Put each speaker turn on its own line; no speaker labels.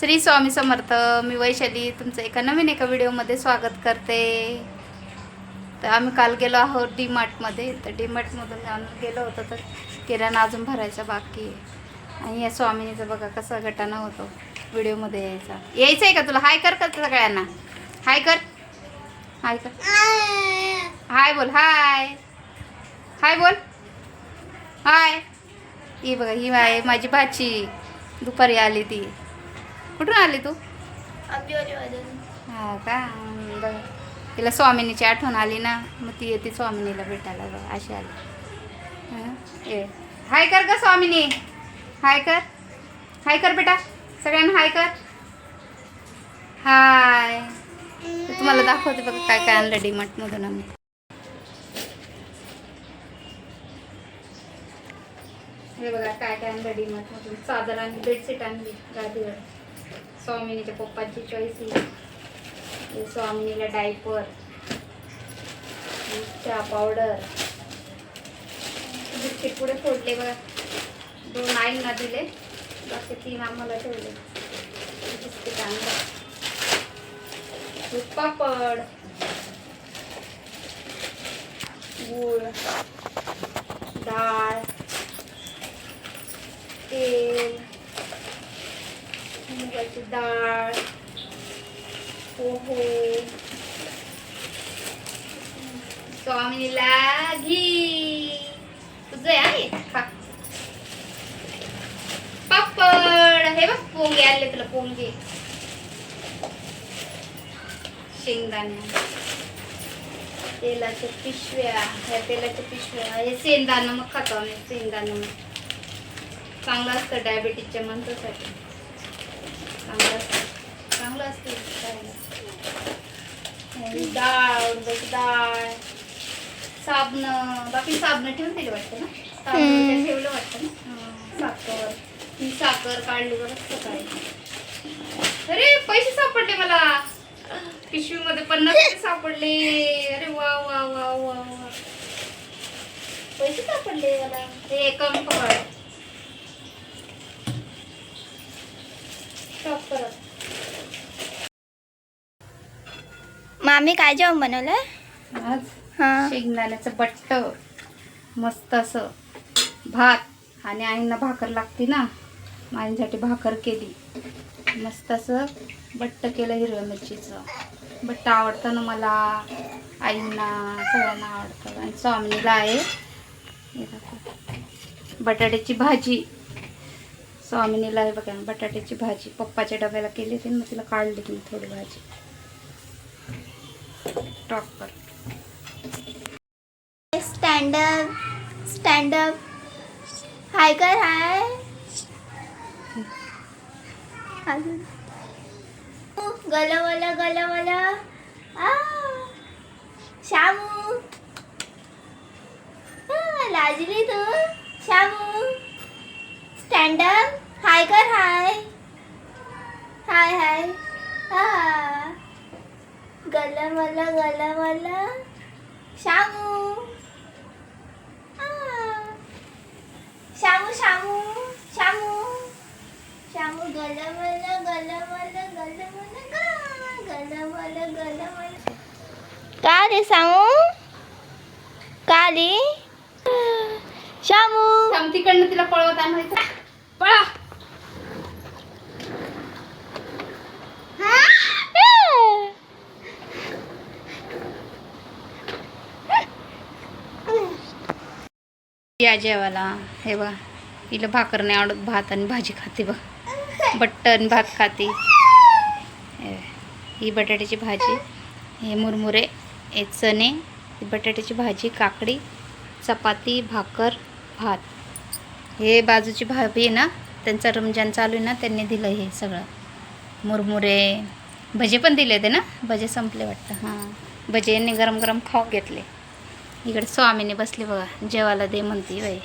श्री स्वामी समर्थ मी वैशाली तुमचं एका नवीन एका व्हिडिओमध्ये स्वागत करते. तर आम्ही काल गेलो आहोत डी मार्टमध्ये तर डी मार्टमधून आम्ही गेलो होतो तर किराणा अजून भरायचा बाकी आहे. आणि या स्वामिनीचं बघा कसा गटाना होतो व्हिडिओमध्ये यायचा. यायचं आहे का तुला? हाय कर का सगळ्यांना? हाय कर. हाय कर. हाय बोल हाय. हाय बोल. हाय. ही बघा ही आहे माझी भाची. दुपारी आली ती. कुठून आली तू? हा का? बघा तिला स्वामिनीची आठवण आली ना मग ती येते स्वामिनीला भेटायला बघा अशी आली. हं, ये. हाय कर का स्वामिनी. हाय कर. हाय कर बेटा. सगळ्यांना हाय कर. हाय. तुम्हाला दाखवते बघा काय काय आणलं डीमार्टमधून आम्ही. हे बघा काय काय आणलं डीमार्टमधून. चादर आणि बेडशीट आणली गादीवर. स्वामिनीच्या पप्पाची चॉईस ही स्वामिनीला डायपर चहा पावडर बिस्किट पुढे फोडले बघा. दोन आईंना दिले. बाकी तीन आम्हाला ठेवले. बिस्किट आणलं. पापड गूळ डाळ तेल मुगाची डाळ पोहे. स्वामिनीला घी तुझं आहे पापड. हे बघ पोंगे आले तुला पोंगे. शेंगदाणे. तेलाच्या पिशव्या. ह्या तेलाच्या पिशव्या. हे शेंगदाणं मग खातो आम्ही शेंगदाणं मग. चांगलं असतं डायबिटीजच्या माणसासाठी. चांगलं चांगलं असतं खायला. आणि डाळ उडदाची डाळ साबणं बाकी साबणं ठेवून दिले वाटतं ना? साबण. ठेवलं वाटतं ना? साखर. ही साखर काढली बरं सकाळी. अरे पैसे सापडले मला. पिशवीमध्ये पन्नास सापडले. अरे वा वा वा वा वा. पैसे सापडले मला. हे पकड स्टॉप करत
मामी काय जेवण बनवलं?
आज
हा.
शेंगदाण्याचं बट्ट मस्त असं भात आणि आईंना भाकर लागते ना मग आईंसाठी भाकर केली. मस्त असं बट्ट केलं हिरव्या मिरचीचं. बट्ट आवडतं ना मला आईंना सगळ्यांना आवडतं. आणि स्वामिनीला आहे. बटाट्याची भाजी. स्वामिनीला आहे बघा बटाट्याची भाजी. पप्पाच्या डब्याला केली होती मग तिला काढली मी थोडी भाजी. टॉप कर.
स्टँडअप स्टँडअप हाय कर हाय अजून गलवला गलवला शामू लाजली तू शामू स्टँडअप हाय कर हाय हाय हाय हा गलवला गलवला शामू शामू शामू शामू शामू शामू गलमल गलमल गलमल गा. गलमल गलमल का रे शामू का रे? शामू
तिकडनं तिला पळवत आणायचं पळा. या जेवायला. हे बघा हिला भाकर नाही आवडत भात आणि भाजी खाते बघ. बट्टन भात खाते. हे, ही बटाट्याची भाजी हे मुरमुरे हे चणे बटाट्याची भाजी काकडी चपाती भाकर भात. हे बाजूची भाभी आहे ना त्यांचा रमजान चालू आहे ना त्यांनी दिलं हे सगळं. मुरमुरे. भजे पण दिले ते ना? भजे संपले वाटतं. हां. भजे यांनी गरम गरम खाऊ घेतले. इकडे स्वामीने बसले बघा. जेवायला दे म्हणते बाई.